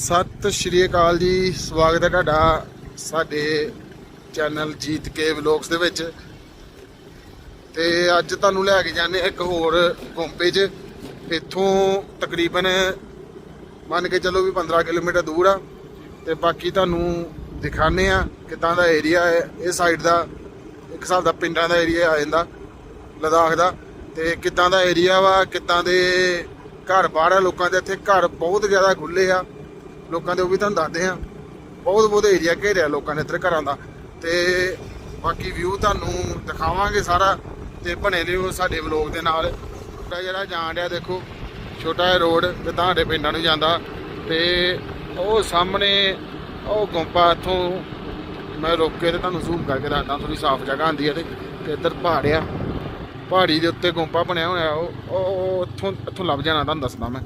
ਸਤਿ ਸ਼੍ਰੀ ਅਕਾਲ ਜੀ, ਸਵਾਗਤ ਹੈ ਤੁਹਾਡਾ ਸਾਡੇ ਚੈਨਲ ਜੀਤ ਕੇ ਵਲੌਗਸ ਦੇ ਵਿੱਚ। ਤੇ ਅੱਜ ਤੁਹਾਨੂੰ ਲੈ ਕੇ ਜਾਂਦੇ ਹਾਂ ਇੱਕ ਹੋਰ ਗੁੰਪੇ 'ਚ ਇੱਥੋਂ ਤਕਰੀਬਨ ਮੰਨ ਕੇ ਚੱਲੋ ਵੀ 15 ਕਿਲੋਮੀਟਰ ਦੂਰ ਆ। ਤੇ ਬਾਕੀ ਤੁਹਾਨੂੰ ਦਿਖਾਣੇ ਆ ਕਿੱਦਾਂ ਦਾ ਏਰੀਆ ਹੈ। ਇਹ ਸਾਈਡ ਦਾ ਇੱਕ ਹਿਸਾਬ ਦਾ ਪਿੰਡਾਂ ਦਾ ਏਰੀਆ ਆ ਜਾਂਦਾ, ਲਦਾਖ ਦਾ। ਤੇ ਕਿੱਦਾਂ ਦਾ ਏਰੀਆ ਵਾ, ਕਿੱਦਾਂ ਦੇ ਘਰ ਬਾਹਰ ਆ ਲੋਕਾਂ ਦੇ। ਇੱਥੇ ਘਰ ਬਹੁਤ ਜ਼ਿਆਦਾ ਖੁੱਲੇ ਆ। ਲੋਕਾਂ ਦੇ, ਉਹ ਵੀ ਤੁਹਾਨੂੰ ਦੱਸਦੇ ਆ ਬਹੁਤ ਬਹੁਤ ਏਰੀਆ ਘੇਰਿਆ ਲੋਕਾਂ ਨੇ ਇੱਧਰ ਘਰਾਂ ਦਾ। ਤੇ ਬਾਕੀ ਵਿਊ ਤੁਹਾਨੂੰ ਦਿਖਾਵਾਂਗੇ ਸਾਰਾ। ਤੇ ਬਣੇ ਰਹੋ ਸਾਡੇ ਵਲੌਗ ਦੇ ਨਾਲ। ਛੋਟਾ ਜਿਹੜਾ ਜਾਣ ਰਿਹਾ ਦੇਖੋ। ਛੋਟਾ ਜਿਹਾ ਰੋਡ ਤੇ ਤੁਹਾਡੇ ਪਿੰਡਾਂ ਨੂੰ ਜਾਂਦਾ। ਤੇ ਉਹ ਸਾਹਮਣੇ ਉਹ ਗੁੰਪਾ ਇੱਥੋਂ ਮੈਂ ਰੋਕ ਕੇ ਤੇ ਤੁਹਾਨੂੰ ਜ਼ੂਮ ਕਰਕੇ ਦੱਸਦਾ। ਥੋੜੀ ਸਾਫ਼ ਜਗ੍ਹਾ ਆਂਦੀ ਹੈ ਤੇ ਇੱਧਰ ਪਹਾੜ ਆ। ਪਹਾੜੀ ਦੇ ਉੱਤੇ ਗੁੰਪਾ ਬਣਿਆ ਹੋਇਆ। ਉਹ ਉਹ ਉਹ ਇੱਥੋਂ ਇੱਥੋਂ ਲੱਭ ਜਾਣਾ, ਤੁਹਾਨੂੰ ਦੱਸਦਾ ਮੈਂ।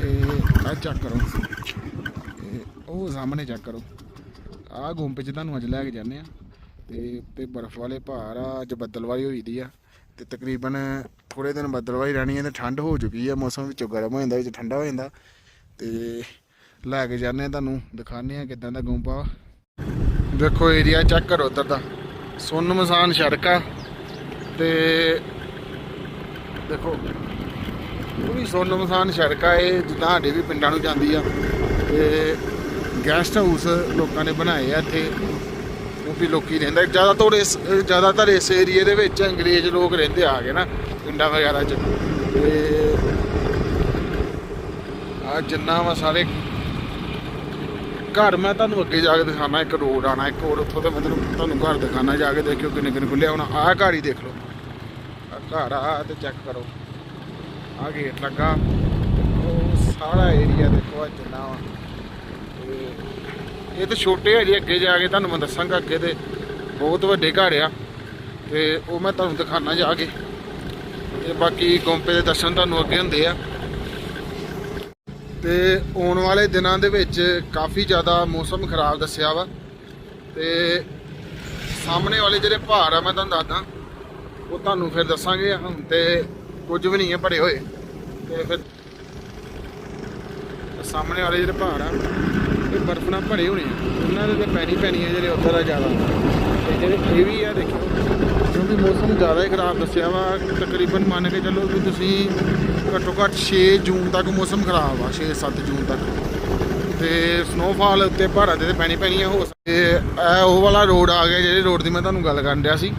ਇਹ ਆ ਚੈੱਕ ਕਰੋ ਉਹ ਸਾਹਮਣੇ ਚੈੱਕ ਕਰੋ। ਆਹ ਗੁੰਪੇ 'ਚ ਤੁਹਾਨੂੰ ਅੱਜ ਲੈ ਕੇ ਜਾਂਦੇ ਆ ਤੇ ਉੱਤੇ ਬਰਫ਼ ਵਾਲੇ ਭਾਰ ਆ, ਅੱਜ ਬੱਦਲਵਾਈ ਹੋਈ ਦੀ ਆ। ਤੇ ਤਕਰੀਬਨ ਥੋੜੇ ਦਿਨ ਬੱਦਲਵਾਈ ਰਹਿਣੀ ਹੈ ਤੇ ਠੰਡ ਹੋ ਚੁੱਕੀ ਆ, ਮੌਸਮ ਵਿੱਚੋਂ ਗਰਮ ਹੋ ਜਾਂਦਾ, ਵਿੱਚ ਠੰਡਾ ਹੋ ਜਾਂਦਾ। ਤੇ ਲੈ ਕੇ ਜਾਂਦੇ ਆ ਤੁਹਾਨੂੰ, ਦਿਖਾਉਂਦੇ ਆ ਕਿਦਾਂ ਦਾ ਗੁੰਪਾ ਵਾ। ਦੇਖੋ ਏਰੀਆ ਚੈੱਕ ਕਰੋ ਉਧਰ ਦਾ। ਸੁੰਨ ਮਸਾਨ ਸੜਕ ਆ। ਤੇ ਦੇਖੋ ਪੂਰੀ ਸੁੰਨ ਮਸਾਨ ਸੜਕ ਆ, ਇਹ ਜਿੱਦਾਂ ਸਾਡੇ ਵੀ ਪਿੰਡਾਂ ਨੂੰ ਜਾਂਦੀ ਆ। ਤੇ ਗੈਸਟ ਹਾਊਸ ਲੋਕਾਂ ਨੇ ਬਣਾਏ ਆ ਇੱਥੇ। ਕਿਉਂਕਿ ਲੋਕੀ ਰਹਿੰਦਾ ਜ਼ਿਆਦਾਤਰ ਇਸ ਜ਼ਿਆਦਾਤਰ ਇਸ ਏਰੀਏ ਦੇ ਵਿੱਚ ਅੰਗਰੇਜ਼ ਲੋਕ ਰਹਿੰਦੇ ਆ ਗਏ ਨਾ, ਪਿੰਡਾਂ ਵਗੈਰਾ 'ਚ। ਤੇ ਆ ਜਿੰਨਾ ਵਾ ਸਾਰੇ ਘਰ, ਮੈਂ ਤੁਹਾਨੂੰ ਅੱਗੇ ਜਾ ਕੇ ਦਿਖਾਣਾ ਇੱਕ ਰੋਡ ਆਣਾ ਇੱਕ ਹੋਰ ਉੱਥੋਂ ਤੇ ਮੈਂ ਤੁਹਾਨੂੰ ਘਰ ਦਿਖਾਣਾ ਜਾ ਕੇ ਦੇਖਿਓ ਕਿੰਨੇ ਕਿੰਨੇ ਖੁੱਲਿਆ ਹੁਣ ਆਹ ਘਰ ਹੀ ਦੇਖ ਲਓ। ਆਹ ਘਰ ਆ ਤੇ ਚੈੱਕ ਕਰੋ। ਆਹ ਗੇਟ ਲੱਗਾ। ਉਹ ਸਾਰਾ ਏਰੀਆ ਦੇਖੋ ਆ ਜਿੰਨਾ ਵਾ। ਇਹ ਤਾਂ ਛੋਟੇ ਆ ਜੀ, ਅੱਗੇ ਜਾ ਕੇ ਤੁਹਾਨੂੰ ਮੈਂ ਦੱਸਾਂਗਾ, ਅੱਗੇ ਤੇ ਬਹੁਤ ਵੱਡੇ ਘਰ ਆ। ਤੇ ਉਹ ਮੈਂ ਤੁਹਾਨੂੰ ਦਿਖਾਣਾ ਜਾ ਕੇ। ਤੇ ਬਾਕੀ ਗੋਂਪੇ ਦੇ ਦਰਸ਼ਨ ਤੁਹਾਨੂੰ ਅੱਗੇ ਹੁੰਦੇ ਆ। ਤੇ ਆਉਣ ਵਾਲੇ ਦਿਨਾਂ ਦੇ ਵਿੱਚ ਕਾਫੀ ਜ਼ਿਆਦਾ ਮੌਸਮ ਖਰਾਬ ਦੱਸਿਆ ਵਾ। ਤੇ ਸਾਹਮਣੇ ਵਾਲੇ ਜਿਹੜੇ ਪਹਾੜ ਆ, ਮੈਂ ਤੁਹਾਨੂੰ ਦੱਸਦਾ। ਉਹ ਤੁਹਾਨੂੰ ਫਿਰ ਦੱਸਾਂਗੇ ਹੁਣ ਤੇ ਕੁਝ ਵੀ ਨਹੀਂ ਹੈ ਭਰੇ ਹੋਏ। ਤੇ ਫਿਰ ਸਾਹਮਣੇ ਵਾਲੇ ਜਿਹੜੇ ਪਹਾੜ ਆ ਇਹ ਬਰਫ਼ ਨਾਲ ਭਰੇ ਹੋਣੇ ਆ। ਉਹਨਾਂ ਦੇ ਤੇ ਪੈਣੀ ਪੈਣੀ ਆ ਜਿਹੜੇ ਉੱਧਰ ਆ ਜ਼ਿਆਦਾ। ਤੇ ਜਿਹੜੇ ਇਹ ਵੀ ਆ ਦੇਖੋ, ਕਿਉਂਕਿ ਮੌਸਮ ਜ਼ਿਆਦਾ ਹੀ ਖਰਾਬ ਦੱਸਿਆ ਵਾ, ਤਕਰੀਬਨ ਮੰਨ ਕੇ ਚੱਲੋ ਵੀ ਤੁਸੀਂ ਘੱਟੋ ਘੱਟ 6 ਜੂਨ ਤੱਕ ਮੌਸਮ ਖਰਾਬ ਆ 6-7 ਜੂਨ ਤੱਕ। ਤੇ ਸਨੋਫਾਲ ਉੱਤੇ ਪਹਾੜਾਂ ਤੇ ਤਾਂ ਪੈਣੀ ਪੈਣੀ ਆ ਹੋ ਤੇ ਇਹ ਉਹ ਵਾਲਾ ਰੋਡ ਆ ਗਿਆ ਜਿਹੜੇ ਰੋਡ ਦੀ ਮੈਂ ਤੁਹਾਨੂੰ ਗੱਲ ਕਰਨ ਡਿਆ ਸੀ।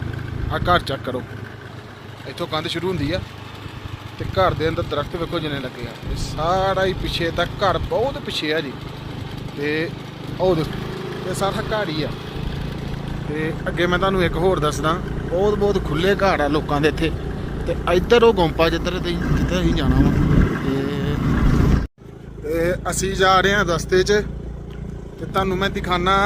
ਆ ਘਰ ਚੈੱਕ ਕਰੋ। ਇੱਥੋਂ ਕੰਧ ਸ਼ੁਰੂ ਹੁੰਦੀ ਆ ਤੇ ਘਰ ਦੇ ਅੰਦਰ ਦਰਖਤ ਵੇਖੋ ਜਿੰਨੇ ਲੱਗੇ ਆ। ਇਹ ਸਾਰਾ ਹੀ ਪਿੱਛੇ ਤੱਕ ਘਰ ਬਹੁਤ ਪਿੱਛੇ ਆ ਜੀ। ਤੇ ਉਹ ਦੇਖੋ, ਇਹ ਸਾਰਾ ਘਰ ਹੀ ਆ। ਤੇ ਅੱਗੇ ਮੈਂ ਤੁਹਾਨੂੰ ਇੱਕ ਹੋਰ ਦੱਸਦਾ, ਬਹੁਤ ਬਹੁਤ ਖੁੱਲੇ ਘਰ ਆ ਲੋਕਾਂ ਦੇ ਇੱਥੇ। ਤੇ ਇੱਧਰ ਉਹ ਗੋਂਪਾ ਜਿੱਧਰ ਤੇ ਜਿੱਧਰ ਅਸੀਂ ਜਾਣਾ ਵਾ। ਤੇ ਅਸੀਂ ਜਾ ਰਹੇ ਹਾਂ ਰਸਤੇ 'ਚ ਤੇ ਤੁਹਾਨੂੰ ਮੈਂ ਦਿਖਾਣਾ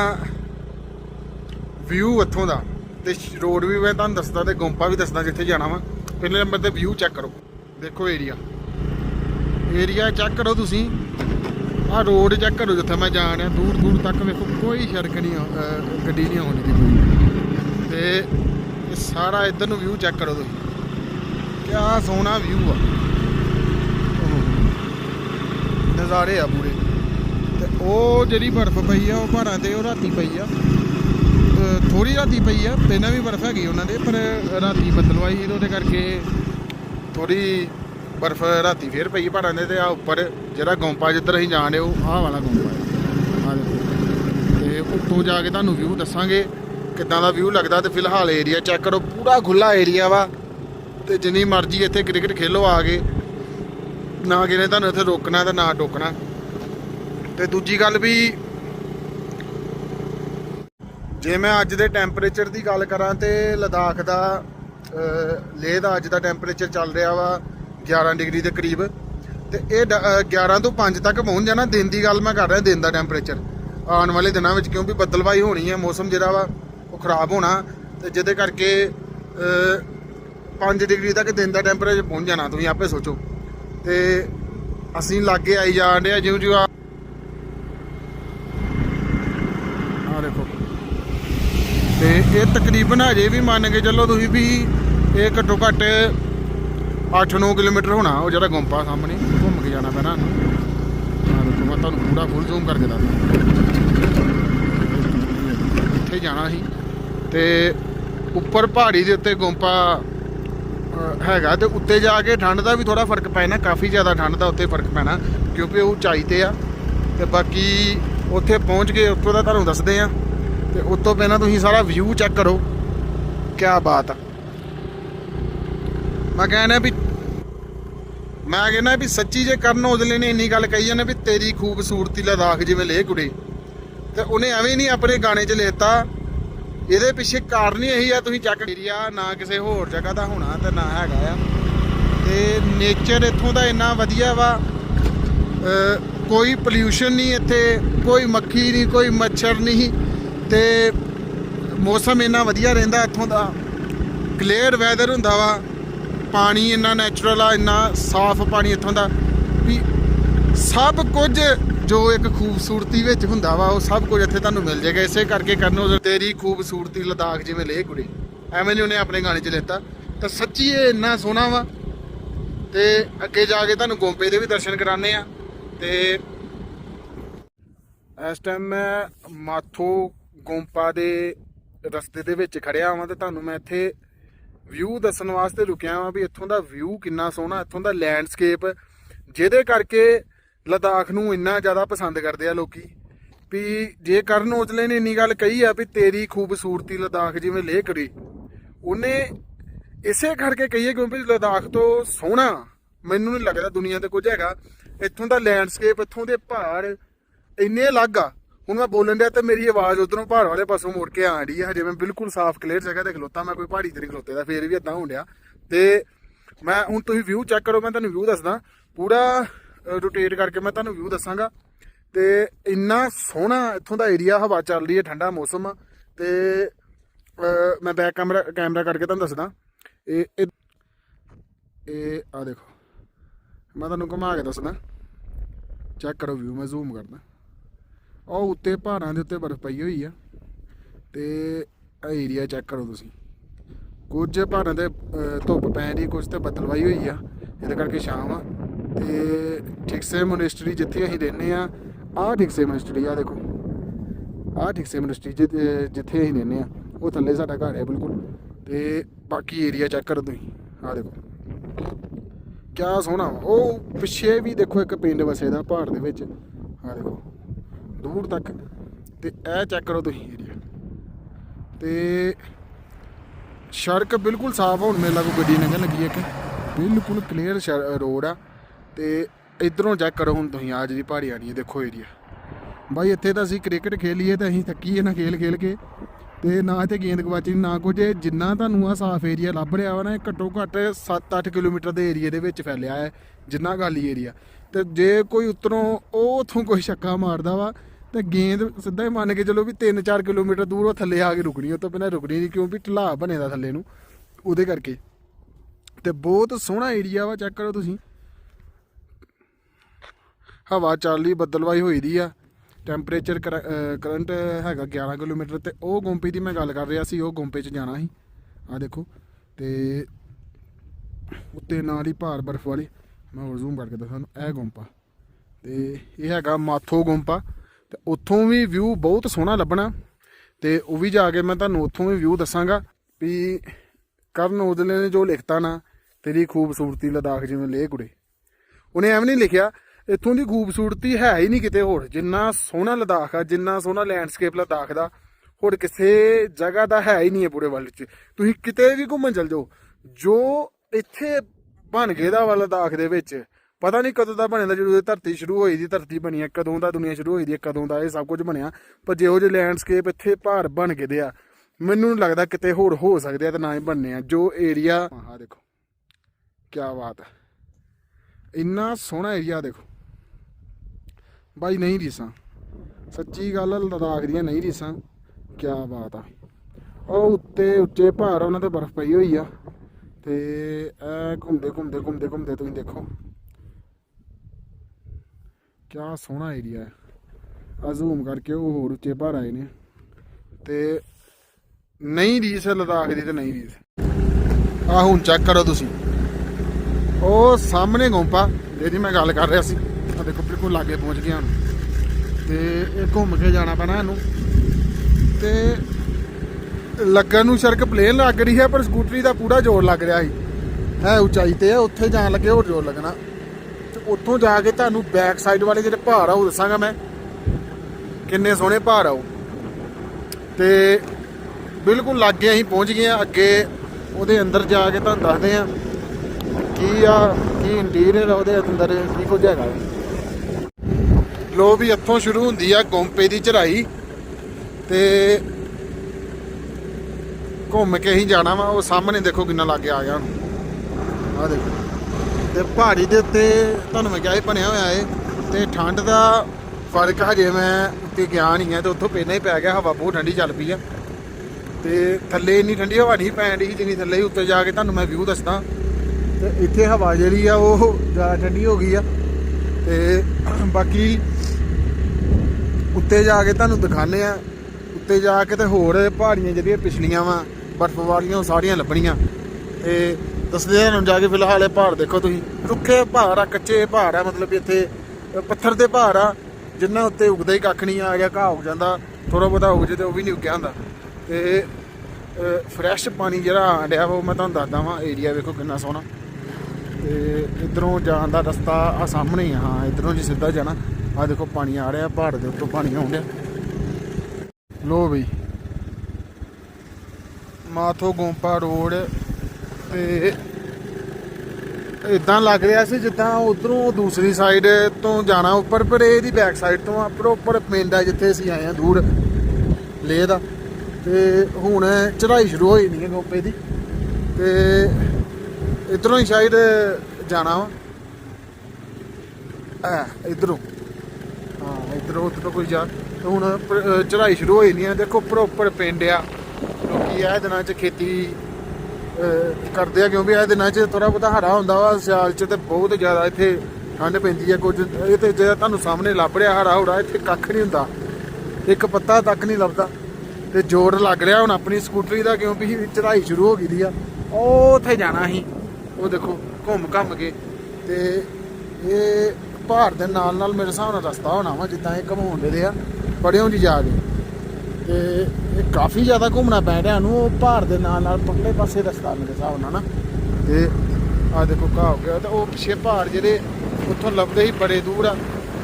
ਵਿਊ ਇੱਥੋਂ ਦਾ। ਤੇ ਰੋਡ ਵੀ ਮੈਂ ਤੁਹਾਨੂੰ ਦੱਸਦਾ ਤੇ ਗੋਂਪਾ ਵੀ ਦੱਸਦਾ ਜਿੱਥੇ ਜਾਣਾ ਵਾ। ਪਹਿਲੇ ਨੰਬਰ ਤੇ ਵਿਊ ਚੈੱਕ ਕਰੋ। ਦੇਖੋ ਏਰੀਆ ਏਰੀਆ ਚੈੱਕ ਕਰੋ ਤੁਸੀਂ। ਆਹ ਰੋਡ ਚੈੱਕ ਕਰੋ ਜਿੱਥੇ ਮੈਂ ਜਾ ਰਿਹਾ, ਦੂਰ ਦੂਰ ਤੱਕ ਵੇਖੋ, ਕੋਈ ਸੜਕ ਨਹੀਂ ਆ- ਗੱਡੀ ਨਹੀਂ ਆਉਣੀ ਦੀ ਕੋਈ। ਤੇ ਇਹ ਸਾਰਾ ਇੱਧਰ ਨੂੰ ਵਿਊ ਚੈੱਕ ਕਰੋ ਤੁਸੀਂ। ਕਿਆ ਸੋਹਣਾ ਵਿਊ ਆ। ਨਜ਼ਾਰੇ ਆ ਪੂਰੇ। ਤੇ ਉਹ ਜਿਹੜੀ ਬਰਫ਼ ਪਈ ਆ, ਉਹ ਪਹਾੜਾਂ ਤੇ ਉਹ ਰਾਤੀ ਪਈ ਆ। ਥੋੜੀ ਰਾਤੀ ਪਈ ਆ ਪਹਿਲਾਂ ਵੀ ਬਰਫ਼ ਹੈਗੀ ਉਹਨਾਂ ਦੇ, ਪਰ ਰਾਤੀ ਬੱਦਲਵਾਈ ਸੀ ਉਹਦੇ ਕਰਕੇ ਥੋੜੀ ਬਰਫ਼ ਰਾਤੀ ਫੇਰ ਪਈ ਪਹਾੜਾਂ ਦੇ ਤੇ ਆ ਉੱਪਰ ਜਿਹੜਾ ਗੌਂਪਾ ਜਿੱਧਰ ਅਸੀਂ ਜਾਣ ਉਹ ਆਹ ਵਾਲਾ ਗੌਂਪਾ ਹੈ ਆ ਦੇਖੋ। ਤੇ ਉੱਤੋਂ ਜਾ ਕੇ ਤੁਹਾਨੂੰ ਵਿਊ ਦੱਸਾਂਗੇ ਕਿੱਦਾਂ ਦਾ ਵਿਊ ਲੱਗਦਾ ਤੇ ਫਿਲਹਾਲ ਏਰੀਆ ਚੈੱਕ ਕਰੋ, ਪੂਰਾ ਖੁੱਲਾ ਏਰੀਆ ਵਾ। ਤੇ ਜਿੰਨੀ ਮਰਜ਼ੀ ਇੱਥੇ ਕ੍ਰਿਕਟ ਖੇਲੋ ਆ ਕੇ। ਨਾ ਕਿਨੇ ਤੁਹਾਨੂੰ ਇੱਥੇ ਰੋਕਣਾ ਤੇ ਨਾ ਟੋਕਣਾ। ਤੇ ਦੂਜੀ ਗੱਲ ਵੀ, ਜੇ ਮੈਂ ਅੱਜ ਦੇ ਟੈਂਪਰੇਚਰ ਦੀ ਗੱਲ ਕਰਾਂ ਤੇ ਲਦਾਖ ਦਾ ਲੇਹ ਦਾ ਅੱਜ ਦਾ ਟੈਂਪਰੇਚਰ ਚੱਲ ਰਿਹਾ ਵਾ। 11 ਡਿਗਰੀ ਦੇ ਕਰੀਬ ਤੇ ਇਹ ਡ- ਅਹ, 11 ਤੋਂ 5 ਤੱਕ ਪਹੁੰਚ ਜਾਣਾ। ਦਿਨ ਦੀ ਗੱਲ ਮੈਂ ਕਰ ਰਿਹਾ ਦਿਨ ਦਾ ਟੈਂਪਰੇਚਰ ਆਉਣ ਵਾਲੇ ਦਿਨਾਂ ਵਿੱਚ ਕਿਉਂਕਿ ਬੱਦਲਵਾਈ ਹੋਣੀ ਹੈ ਮੌਸਮ ਜਿਹੜਾ ਵਾ ਉਹ ਖਰਾਬ ਹੋਣਾ। ਤੇ ਜਿਹਦੇ ਕਰਕੇ 5 ਡਿਗਰੀ ਤੱਕ ਦਿਨ ਦਾ ਟੈਂਪਰੇਚਰ ਪਹੁੰਚ ਜਾਣਾ। ਤੁਸੀਂ ਆਪੇ ਸੋਚੋ। ਤੇ ਅਸੀਂ ਲਾਗੇ ਆਈ ਜਾਣ ਰਹੇ ਜਿਉਂ ਜਿਉਂ ਆ ਆਹ ਦੇਖੋ। ਤੇ ਇਹ ਤਕਰੀਬਨ ਅਜੇ ਵੀ ਮੰਨ ਕੇ ਚੱਲੋ ਤੁਸੀਂ ਵੀ ਇਹ ਘੱਟੋ ਘੱਟ 8-9 ਕਿਲੋਮੀਟਰ ਹੋਣਾ, ਉਹ ਜਿਹੜਾ ਗੁੰਪਾ ਸਾਹਮਣੇ, ਘੁੰਮ ਕੇ ਜਾਣਾ ਪੈਣਾ ਸਾਨੂੰ ਆਹ ਮੈਂ ਤੁਹਾਨੂੰ ਪੂਰਾ ਫੁੱਲ ਜ਼ੂਮ ਕਰਕੇ ਦੱਸਦਾ ਇੱਥੇ ਜਾਣਾ ਸੀ। ਤੇ ਉੱਪਰ ਪਹਾੜੀ ਦੇ ਉੱਤੇ ਗੁੰਪਾ ਹੈਗਾ, ਤੇ ਉੱਤੇ ਜਾ ਕੇ ਠੰਡ ਦਾ ਵੀ ਥੋੜਾ ਫ਼ਰਕ ਪੈਣਾ, ਕਾਫੀ ਜ਼ਿਆਦਾ ਠੰਡ ਦਾ ਉੱਤੇ ਫ਼ਰਕ ਪੈਣਾ, ਕਿਉਂਕਿ ਉਹ ਉਚਾਈ ਤੇ ਆ। ਤੇ ਬਾਕੀ ਉੱਥੇ ਪਹੁੰਚ ਕੇ ਉੱਥੋਂ ਦਾ ਤੁਹਾਨੂੰ ਦੱਸਦੇ ਆ। ਤੇ ਉੱਤੋਂ ਪਹਿਲਾਂ ਤੁਸੀਂ ਸਾਰਾ ਵਿਊ ਚੈੱਕ ਕਰੋ। ਕੀ ਬਾਤ ਆ। ਮੈਂ ਕਹਿੰਦਾ ਵੀ ਮੈਂ ਕਹਿੰਦਾ ਵੀ ਸੱਚੀ ਜੇ ਕਰਨ ਔਜਲੇ ਨੇ ਇੰਨੀ ਗੱਲ ਕਹੀ ਜਾਂਦੇ ਵੀ ਤੇਰੀ ਖੂਬਸੂਰਤੀ ਲਦਾਖ ਜਿਵੇਂ ਲੇ ਕੁੜੀ, ਤੇ ਉਹਨੇ ਐਵੇਂ ਨਹੀਂ ਆਪਣੇ ਗਾਣੇ 'ਚ ਲੇਤਾ। ਇਹਦੇ ਪਿੱਛੇ ਕਾਰਨ ਹੀ ਇਹੀ ਆ, ਤੁਸੀਂ ਚੱਕ ਏਰੀਆ ਨਾ ਕਿਸੇ ਹੋਰ ਜਗ੍ਹਾ ਦਾ ਹੋਣਾ ਤੇ ਨਾ ਹੈਗਾ ਆ। ਤੇ ਨੇਚਰ ਇੱਥੋਂ ਦਾ ਇੰਨਾ ਵਧੀਆ ਵਾ ਕੋਈ ਪੋਲਿਊਸ਼ਨ ਨਹੀਂ ਇੱਥੇ, ਕੋਈ ਮੱਖੀ ਨਹੀਂ, ਕੋਈ ਮੱਛਰ ਨਹੀਂ, ਤੇ ਮੌਸਮ ਇੰਨਾ ਵਧੀਆ ਰਹਿੰਦਾ ਇੱਥੋਂ ਦਾ। ਕਲੀਅਰ ਵੈਦਰ ਹੁੰਦਾ ਵਾ। ਪਾਣੀ ਇੰਨਾ ਨੈਚੁਰਲ ਆ, ਇੰਨਾ ਸਾਫ਼ ਪਾਣੀ ਇੱਥੋਂ ਦਾ ਵੀ ਸਭ ਕੁਝ ਜੋ ਇੱਕ ਖੂਬਸੂਰਤੀ ਵਿੱਚ ਹੁੰਦਾ ਵਾ, ਉਹ ਸਭ ਕੁਝ ਇੱਥੇ ਤੁਹਾਨੂੰ ਮਿਲ ਜਾਏਗਾ। ਇਸੇ ਕਰਕੇ ਕਰਨੋ ਤੇਰੀ ਖੂਬਸੂਰਤੀ ਲਦਾਖ ਜਿਵੇਂ ਲੇ ਕੁੜੀ। ਐਵੇਂ ਨਹੀਂ ਉਹਨੇ ਆਪਣੇ ਗਾਣੇ 'ਚ ਲੈਤਾ। ਤਾਂ ਸੱਚੀ ਇਹ ਇੰਨਾ ਸੋਹਣਾ ਵਾ। ਤੇ ਅੱਗੇ ਜਾ ਕੇ ਤੁਹਾਨੂੰ ਗੋਂਪੇ ਦੇ ਵੀ ਦਰਸ਼ਨ ਕਰਾਣੇ ਆ। ਤੇ ਇਸ ਟਾਈਮ ਮੈਂ ਮਾਥੋ ਗੋਂਪਾ ਦੇ ਰਸਤੇ ਦੇ ਵਿੱਚ ਖੜਿਆ ਹਾਂ ਤੇ ਤੁਹਾਨੂੰ ਮੈਂ ਇੱਥੇ ਵਿਊ ਦੱਸਣ ਵਾਸਤੇ ਰੁਕਿਆ ਹਾਂ ਵੀ ਇੱਥੋਂ ਦਾ ਵਿਊ ਕਿੰਨਾ ਸੋਹਣਾ, ਇੱਥੋਂ ਦਾ ਲੈਂਡਸਕੇਪ ਜਿਹਦੇ ਕਰਕੇ ਲਦਾਖ ਨੂੰ ਇੰਨਾ ਜ਼ਿਆਦਾ ਪਸੰਦ ਕਰਦੇ ਆ ਲੋਕੀ। ਵੀ ਜੇ ਕਰਨ ਔਜਲੇ ਨੇ ਇੰਨੀ ਗੱਲ ਕਹੀ ਆ ਵੀ ਤੇਰੀ ਖੂਬਸੂਰਤੀ ਲਦਾਖ ਜਿਵੇਂ ਲੇਹ ਕਰੀ, ਉਹਨੇ ਇਸੇ ਕਰਕੇ ਕਹੀਏ ਕਿਉਂਕਿ ਲਦਾਖ ਤੋਂ ਸੋਹਣਾ, ਮੈਨੂੰ ਨਹੀਂ ਲੱਗਦਾ ਦੁਨੀਆ ਤੇ ਕੁਝ ਹੈਗਾ। ਇੱਥੋਂ ਦਾ ਲੈਂਡਸਕੇਪ ਇੱਥੋਂ ਦੇ ਪਹਾੜ ਇੰਨੇ ਅਲੱਗ ਆ। ਹੁਣ ਮੈਂ ਬੋਲਣ ਡਿਆ ਤੇ ਮੇਰੀ ਆਵਾਜ਼ ਉਧਰੋਂ ਪਹਾੜ ਵਾਲੇ ਪਾਸੋਂ ਮੁੜ ਕੇ ਆਣ ਰਹੀ ਹੈ ਹਜੇ ਮੈਂ ਬਿਲਕੁਲ ਸਾਫ਼ ਕਲੀਅਰ ਜਗ੍ਹਾ ਤੇ ਖਲੋਤਾ, ਮੈਂ ਕੋਈ ਪਹਾੜੀ ਤੇ ਨਹੀਂ ਖਲੋਤੇ ਦਾ, ਫੇਰ ਵੀ ਇਦਾਂ ਹੋਣ ਡਿਆ। ਤੇ ਮੈਂ ਹੁਣ ਤੁਸੀਂ ਵਿਊ ਚੈੱਕ ਕਰੋ, ਮੈਂ ਤੁਹਾਨੂੰ ਵਿਊ ਦੱਸਦਾ। ਪੂਰਾ ਰੋਟੇਟ ਕਰਕੇ ਮੈਂ ਤੁਹਾਨੂੰ ਵਿਊ ਦੱਸਾਂਗਾ। ਤੇ ਇੰਨਾ ਸੋਹਣਾ ਇੱਥੋਂ ਦਾ ਏਰੀਆ ਹਵਾ ਚੱਲ ਰਹੀ ਹੈ, ਠੰਡਾ ਮੌਸਮ। ਆ ਤੇ ਮੈਂ ਬੈਕ ਕੈਮਰਾ ਕੈਮਰਾ ਕਰਕੇ ਤੁਹਾਨੂੰ ਦੱਸਦਾ। ਇਹ ਇਹ ਇਹ ਆ ਦੇਖੋ। ਮੈਂ ਤੁਹਾਨੂੰ ਘੁਮਾ ਕੇ ਦੱਸਦਾ। ਚੈੱਕ ਕਰੋ ਵਿਊ ਮੈਂ ਜ਼ੂਮ ਕਰਦਾ। ਉਹ ਉੱਤੇ ਪਹਾੜਾਂ ਦੇ ਉੱਤੇ ਬਰਫ਼ ਪਈ ਹੋਈ ਆ ਤੇ ਏਰੀਆ ਚੈੱਕ ਕਰੋ ਤੁਸੀਂ। ਕੁਝ ਪਹਾੜਾਂ ਤੇ ਧੁੱਪ ਪੈ ਰਹੀ ਕੁਝ ਤੇ ਬਦਲਵਾਈ ਹੋਈ ਆ, ਇਹਦੇ ਕਰਕੇ ਸ਼ਾਮ ਆ। ਤੇ ਠਿਕਸੇ ਮੋਨੈਸਟਰੀ ਜਿੱਥੇ ਅਸੀਂ ਰਹਿੰਦੇ ਆ, ਆਹ ਠਿਕਸੇ ਮੋਨੈਸਟਰੀ ਆ ਦੇਖੋ। ਆਹ ਠਿਕਸੇ ਮੋਨੈਸਟਰੀ ਜਿੱਥੇ ਜਿੱਥੇ ਅਸੀਂ ਰਹਿੰਦੇ ਆ, ਉਹ ਥੱਲੇ ਸਾਡਾ ਘਰ ਹੈ ਬਿਲਕੁਲ। ਤੇ ਬਾਕੀ ਏਰੀਆ ਚੈੱਕ ਕਰੋ ਤੁਸੀਂ, ਆਹ ਦੇਖੋ। ਕਿਆ ਸੋਹਣਾ ਵਾ। ਉਹ ਪਿੱਛੇ ਵੀ ਦੇਖੋ ਇੱਕ ਪਿੰਡ ਵਸੇ ਦਾ, ਪਹਾੜ ਦੇ ਵਿੱਚ, ਆਹ ਦੇਖੋ। ਦੂਰ ਤੱਕ। ਤੇ ਇਹ ਚੈੱਕ ਕਰੋ ਤੁਸੀਂ ਏਰੀਆ ਤੇ ਸੜਕ ਬਿਲਕੁਲ ਸਾਫ਼ ਹੁਣ ਮੇਲਾ ਕੋਈ ਗੱਡੀ ਲੰਘਣ ਲੱਗੀ ਹੈ ਕਿ ਬਿਲਕੁਲ ਕਲੀਅਰ ਰੋਡ ਆ। ਤੇ ਇਧਰੋਂ ਚੈੱਕ ਕਰੋ ਹੁਣ ਤੁਸੀਂ, ਆ ਜਿਹੜੀ ਪਹਾੜੀ ਆਣੀ ਹੈ, ਦੇਖੋ ਏਰੀਆ ਬਾਈ, ਇੱਥੇ ਤਾਂ ਅਸੀਂ ਕ੍ਰਿਕਟ ਖੇਲੀਏ ਤਾਂ ਅਸੀਂ ਥੱਕੀਏ ਨਾ ਖੇਲ ਖੇਲ ਕੇ। ਤੇ ਨਾ ਇੱਥੇ ਗੇਂਦ ਗਵਾਚੀ, ਨਾ ਕੁਝ। ਜਿੰਨਾ ਤੁਹਾਨੂੰ ਆ ਸਾਫ਼ ਏਰੀਆ ਲੱਭ ਰਿਹਾ ਵਾ ਨਾ ਘੱਟੋ ਘੱਟ 7-8 ਕਿਲੋਮੀਟਰ ਦੇ ਏਰੀਆ ਦੇ ਵਿੱਚ ਫੈਲਿਆ ਹੈ, ਜਿੰਨਾ ਗਾਲੀ ਏਰੀਆ ਤੇ ਜੇ ਕੋਈ ਉਤਰੋਂ ਉਹ ਉਥੋਂ ਕੋਈ ਛੱਕਾ ਮਾਰਦਾ ਵਾ ਤੇ ਗੇਂਦ ਸਿੱਧਾ ਹੀ ਮੰਨ ਕੇ ਚਲੋ ਵੀ 3-4 ਕਿਲੋਮੀਟਰ ਦੂਰ ਉਹ ਥੱਲੇ ਆ ਕੇ ਰੁਕਣੀ ਉਹ ਤੋਂ ਬਿਨਾਂ ਰੁਕਣੀ ਨਹੀਂ ਕਿਉਂਕਿ ਬਣੇ ਦਾ ਥੱਲੇ ਨੂੰ, ਉਹਦੇ ਕਰਕੇ। ਤੇ ਬਹੁਤ ਸੋਹਣਾ ਏਰੀਆ ਵਾ ਚੈੱਕ ਕਰੋ ਤੁਸੀਂ। ਹਵਾ ਚੱਲ ਰਹੀ, ਬੱਦਲਵਾਈ ਹੋਈ ਦੀ ਆ। ਟੈਂਪਰੇਚਰ ਕਰੰਟ ਹੈਗਾ 11 ਕਿਲੋਮੀਟਰ ਤੇ, ਉਹ ਗੁੰਪੇ ਦੀ ਮੈਂ ਗੱਲ ਕਰ ਰਿਹਾ ਸੀ, ਉਹ ਗੁੰਪੇ 'ਚ ਜਾਣਾ ਸੀ। ਆ ਦੇਖੋ, ਤੇ ਉੱਤੇ ਨਾਲ ਹੀ ਭਾਰ ਬਰਫ ਵਾਲੀ, ਮੈਂ ਹੋਰ ਜ਼ੂਮ ਕਰਕੇ ਦੱਸਾਂ ਇਹ ਗੁੰਪਾ। ਤੇ ਇਹ ਹੈਗਾ ਮਾਥੋ ਗੁੰਪਾ। ਤੇ ਉੱਥੋਂ ਵੀ ਵਿਊ ਬਹੁਤ ਸੋਹਣਾ ਲੱਭਣਾ। ਤੇ ਉਹ ਵੀ ਜਾ ਕੇ ਮੈਂ ਤੁਹਾਨੂੰ ਉੱਥੋਂ ਵੀ ਵਿਊ ਦੱਸਾਂਗਾ ਵੀ ਕਰਨ ਔਜਲੇ ਨੇ ਜੋ ਲਿਖਤਾ ਨਾ, ਤੇਰੀ ਖੂਬਸੂਰਤੀ ਲਦਾਖ ਜਿਵੇਂ ਲੇਹ ਕੁੜੇ। ਉਹਨੇ ਐਵੇਂ ਨਹੀਂ ਲਿਖਿਆ, ਇੱਥੋਂ ਦੀ ਖੂਬਸੂਰਤੀ ਹੈ ਹੀ ਨਹੀਂ ਕਿਤੇ ਹੋਰ। ਜਿੰਨਾ ਸੋਹਣਾ ਲਦਾਖ ਆ, ਜਿੰਨਾ ਸੋਹਣਾ ਲੈਂਡਸਕੇਪ ਲਦਾਖ ਦਾ, ਹੋਰ ਕਿਸੇ ਜਗ੍ਹਾ ਦਾ ਹੈ ਹੀ ਨਹੀਂ ਹੈ ਪੂਰੇ ਵਰਲਡ 'ਚ। ਤੁਸੀਂ ਕਿਤੇ ਵੀ ਘੁੰਮਣ ਚਲ ਜਾਓ, ਜੋ ਇੱਥੇ ਬਣ ਗਏ ਦਾ ਵਾ ਲਦਾਖ ਦੇ ਵਿੱਚ ਪਤਾ ਨਹੀਂ ਕਦੋਂ ਦਾ ਬਣਿਆ ਦਾ ਜਦੋਂ ਇਹ ਧਰਤੀ ਸ਼ੁਰੂ ਹੋਈ ਦੀ ਧਰਤੀ ਬਣੀ ਹੈ ਕਦੋਂ ਦਾ ਦੁਨੀਆ ਸ਼ੁਰੂ ਹੋਈ ਦੀ ਕਦੋਂ ਦਾ ਇਹ ਸਭ ਕੁਝ ਬਣਿਆ। ਪਰ ਜਿਹੋ ਜਿਹੇ ਲੈਂਡਸਕੇਪ ਇੱਥੇ ਭਾਰ ਬਣ ਗਏ ਦੇ ਆ ਮੈਨੂੰ ਨੀ ਲੱਗਦਾ ਕਿਤੇ ਹੋਰ ਹੋ ਸਕਦੇ ਆ ਤੇ ਨਾ ਹੀ ਬਣਨੇ ਆ। ਜੋ ਏਰੀਆ ਆਹ ਦੇਖੋ ਕੀ ਬਾਤ ਹੈ ਇੰਨਾ ਸੋਹਣਾ ਏਰੀਆ ਦੇਖੋ। ਬਾਈ ਨਹੀਂ ਰੀਸਾਂ। ਸੱਚੀ ਗੱਲ ਆ, ਲਦਾਖ ਦੀਆਂ ਨਹੀਂ ਰੀਸਾਂ। ਕੀ ਬਾਤ ਆ। ਉਹ ਉੱਤੇ ਉੱਚੇ ਭਾਰ ਉਹਨਾਂ ਤੇ ਬਰਫ਼ ਪਈ ਹੋਈ ਆ। ਤੇ ਐ ਘੁੰਮਦੇ ਘੁੰਮਦੇ ਘੁੰਮਦੇ ਘੁੰਮਦੇ ਤੁਸੀਂ ਦੇਖੋ। ਕਿਆ ਸੋਹਣਾ ਏਰੀਆ ਹੈ। ਆ ਜ਼ੂਮ ਕਰਕੇ ਉਹ ਹੋਰ ਉੱਚੇ ਪਹਾੜ ਆਏ ਨੇ। ਤੇ ਨਹੀਂ ਰੀਸ ਲਦਾਖ ਦੀ ਤੇ ਨਹੀਂ ਰੀਸ ਆ ਹੁਣ ਚੈੱਕ ਕਰੋ ਤੁਸੀਂ। ਉਹ ਸਾਹਮਣੇ ਗੋਂਪਾ, ਜਿਹਦੀ ਮੈਂ ਗੱਲ ਕਰ ਰਿਹਾ ਸੀ। ਆ ਦੇਖੋ, ਬਿਲਕੁਲ ਲਾਗੇ ਪਹੁੰਚ ਗਿਆ ਹੁਣ। ਤੇ ਇਹ ਘੁੰਮ ਕੇ ਜਾਣਾ ਪੈਣਾ ਇਹਨੂੰ। ਤੇ ਲੱਗਣ ਨੂੰ ਸੜਕ ਪਲੇਨ ਲੱਗ ਰਹੀ ਹੈ, ਪਰ ਸਕੂਟਰੀ ਦਾ ਪੂਰਾ ਜ਼ੋਰ ਲੱਗ ਰਿਹਾ ਸੀ। ਹੈ, ਉਚਾਈ ਤੇ ਹੈ, ਉੱਥੇ ਜਾਣ ਲੱਗੇ ਹੋਰ ਜ਼ੋਰ ਲੱਗਣਾ। ਉੱਥੋਂ ਜਾ ਕੇ ਤੁਹਾਨੂੰ ਬੈਕ ਸਾਈਡ ਵਾਲੇ ਜਿਹੜੇ ਪਹਾੜ ਆ ਉਹ ਦੱਸਾਂਗਾ ਮੈਂ। ਕਿੰਨੇ ਸੋਹਣੇ ਪਹਾੜ ਆ ਉਹ। ਤੇ ਬਿਲਕੁਲ ਲਾਗੇ ਅਸੀਂ ਪਹੁੰਚ ਗਏ ਆ, ਅੱਗੇ ਉਹਦੇ ਅੰਦਰ ਜਾ ਕੇ ਤੁਹਾਨੂੰ ਦੱਸਦੇ ਆ ਕੀ ਆ, ਕੀ ਇੰਟੀਰੀਅਰ ਆ ਉਹਦੇ ਅੰਦਰ, ਕੀ ਕੁਝ ਹੈਗਾ। ਲੋ ਵੀ ਇੱਥੋਂ ਸ਼ੁਰੂ ਹੁੰਦੀ ਆ ਗੋਂਪੇ ਦੀ ਚੜ੍ਹਾਈ ਤੇ ਘੁੰਮ ਕੇ ਹੀ ਜਾਣਾ ਵਾ, ਉਹ ਸਾਹਮਣੇ ਦੇਖੋ ਕਿੰਨਾ ਲਾਗੇ ਆ ਗਿਆ ਹੁਣ। ਆ ਦੇਖੋ। ਤੇ ਪਹਾੜੀ ਦੇ ਉੱਤੇ ਤੁਹਾਨੂੰ ਮੈਂ ਕਿਹਾ ਸੀ ਬਣਿਆ ਹੋਇਆ ਏ, ਤੇ ਠੰਡ ਦਾ ਫ਼ਰਕ ਹਜੇ ਮੈਂ ਉੱਤੇ ਗਿਆ ਨਹੀਂ ਹੈ ਤੇ ਉੱਥੋਂ ਪਹਿਲਾਂ ਹੀ ਪੈ ਗਿਆ, ਹਵਾ ਬਹੁਤ ਠੰਡੀ ਚੱਲ ਪਈ ਆ। ਤੇ ਥੱਲੇ ਇੰਨੀ ਠੰਡੀ ਹਵਾ ਨਹੀਂ ਪੈਣ ਦੀ ਜਿੰਨੀ ਥੱਲੇ ਹੀ ਉੱਤੇ ਜਾ ਕੇ ਤੁਹਾਨੂੰ ਮੈਂ ਵਿਊ ਦੱਸਦਾ। ਤੇ ਇੱਥੇ ਹਵਾ ਜਿਹੜੀ ਆ, ਉਹ ਜ਼ਿਆਦਾ ਠੰਡੀ ਹੋ ਗਈ ਆ। ਤੇ ਬਾਕੀ ਉੱਤੇ ਜਾ ਕੇ ਤੁਹਾਨੂੰ ਦਿਖਾਣੇ ਆ। ਉੱਤੇ ਜਾ ਕੇ ਤੇ ਹੋਰ ਪਹਾੜੀਆਂ ਜਿਹੜੀਆਂ ਪਿਛਲੀਆਂ ਵਾ, ਬਰਫ਼ ਵਾਲੀਆਂ, ਉਹ ਸਾਰੀਆਂ ਲੱਭਣੀਆਂ। ਤੇ ਦੱਸਦੇ ਆ ਤੁਹਾਨੂੰ ਜਾ ਕੇ ਫਿਲਹਾਲ ਇਹ ਪਹਾੜ ਦੇਖੋ ਤੁਸੀਂ। ਰੁੱਖੇ ਪਹਾੜ ਆ, ਕੱਚੇ ਪਹਾੜ ਆ, ਮਤਲਬ ਵੀ ਇੱਥੇ ਪੱਥਰ ਦੇ ਪਹਾੜ ਆ, ਜਿੰਨਾ ਉੱਤੇ ਉਗਦਾ ਹੀ ਕੱਖ ਨਹੀਂ ਆ ਗਿਆ ਘਾਹ ਉਗ ਜਾਂਦਾ ਥੋੜਾ ਬਹੁਤਾ ਉਗ ਜੇ ਤੇ ਉਹ ਵੀ ਨਹੀਂ ਉੱਗਿਆ ਹੁੰਦਾ। ਤੇ ਫਰੈਸ਼ ਪਾਣੀ ਜਿਹੜਾ ਆਣ ਡਿਆ ਵਾ, ਉਹ ਮੈਂ ਤੁਹਾਨੂੰ ਦੱਸਦਾ ਵਾਂ ਏਰੀਆ ਵੇਖੋ ਕਿੰਨਾ ਸੋਹਣਾ। ਤੇ ਇਧਰੋਂ ਜਾਣ ਦਾ ਰਸਤਾ ਆ ਸਾਹਮਣੇ ਹੀ ਆ, ਹਾਂ, ਇਧਰੋਂ ਜੀ ਸਿੱਧਾ ਜਾਣਾ ਆ ਦੇਖੋ ਪਾਣੀ ਆ ਰਿਹਾ, ਪਹਾੜ ਦੇ ਉੱਤੋਂ ਪਾਣੀ ਆਉਣ ਡਿਆ। ਲੋ ਬਈ। ਮਾਥੋ ਗੋਂਪਾ ਰੋਡ ਤੇ ਇਦਾਂ ਲੱਗ ਰਿਹਾ ਸੀ ਜਿੱਦਾਂ ਉਧਰੋਂ ਦੂਸਰੀ ਸਾਈਡ ਤੋਂ ਜਾਣਾ ਉੱਪਰ, ਪਰ ਇਹਦੀ ਬੈਕ ਸਾਈਡ ਤੋਂ ਆ ਪ੍ਰੋਪਰ ਪਿੰਡ ਆ ਜਿੱਥੇ ਅਸੀਂ ਆਏ ਆ, ਦੂਰ ਲੇਹ ਦਾ। ਤੇ ਹੁਣ ਚੜ੍ਹਾਈ ਸ਼ੁਰੂ ਹੋਈ ਨਹੀਂ ਹੈ ਗੋਪੇ ਦੀ। ਤੇ ਇਧਰੋਂ ਹੀ ਸ਼ਾਇਦ ਜਾਣਾ ਵਾ। ਆ ਇਧਰੋਂ। ਹਾਂ, ਇਧਰੋਂ ਉੱਧਰੋਂ ਕੋਈ ਜਾ ਹੁਣ ਪ- ਚੜ੍ਹਾਈ ਸ਼ੁਰੂ ਹੋਈ ਨਹੀਂ ਹੈ। ਦੇਖੋ ਪ੍ਰੋਪਰ ਪਿੰਡ ਆ। ਲੋਕੀ ਇਹ ਦਿਨਾਂ 'ਚ ਖੇਤੀ ਕਰਦੇ ਆ, ਕਿਉਂਕਿ ਇਹ ਦਿਨਾਂ 'ਚ ਥੋੜਾ ਬਹੁਤਾ ਹਰਾ ਹੁੰਦਾ ਵਾ, ਸਿਆਲ 'ਚ ਤੇ ਬਹੁਤ ਜ਼ਿਆਦਾ ਇੱਥੇ ਠੰਡ ਪੈਂਦੀ ਹੈ ਕੁਝ ਇਹ ਤੇ ਜਿਹੜਾ ਤੁਹਾਨੂੰ ਸਾਹਮਣੇ ਲੱਭ ਰਿਹਾ ਹਰਾ ਹੁਰਾ ਇੱਥੇ ਕੱਖ ਨਹੀਂ ਹੁੰਦਾ। ਇੱਕ ਪੱਤਾ ਤੱਕ ਨਹੀਂ ਲੱਭਦਾ। ਤੇ ਜੋਰ ਲੱਗ ਰਿਹਾ ਹੁਣ ਆਪਣੀ ਸਕੂਟਰੀ ਦਾ, ਕਿਉਂਕਿ ਚੜਾਈ ਸ਼ੁਰੂ ਹੋ ਗਈ ਦੀ ਆ। ਉਹ ਉੱਥੇ ਜਾਣਾ ਸੀ। ਉਹ ਦੇਖੋ, ਘੁੰਮ ਘੰਮ ਕੇ। ਤੇ ਇਹ ਭਾਰ ਦੇ ਨਾਲ ਨਾਲ ਮੇਰੇ ਹਿਸਾਬ ਨਾਲ ਰਸਤਾ ਹੋਣਾ ਵਾ, ਜਿੱਦਾਂ ਇਹ ਘਮਾਉਂਦੇ ਦੇ ਆ ਪੜਿਓ ਜੀ ਜਾ ਕੇ ਤੇ ਕਾਫੀ ਜ਼ਿਆਦਾ ਘੁੰਮਣਾ ਪੈ ਰਿਹਾ ਨੂੰ ਉਹ ਪਹਾੜ ਦੇ ਨਾਲ ਨਾਲ ਪਰਲੇ ਪਾਸੇ ਰਸਤਾ ਮੇਰੇ ਹਿਸਾਬ ਨਾਲ ਨਾ। ਤੇ ਆ ਦੇਖੋ ਘਾਹ ਹੋ ਗਿਆ, ਤੇ ਉਹ ਪਿੱਛੇ ਪਹਾੜ ਜਿਹੜੇ ਉੱਥੋਂ ਲੱਭਦੇ ਸੀ ਬੜੇ ਦੂਰ ਆ।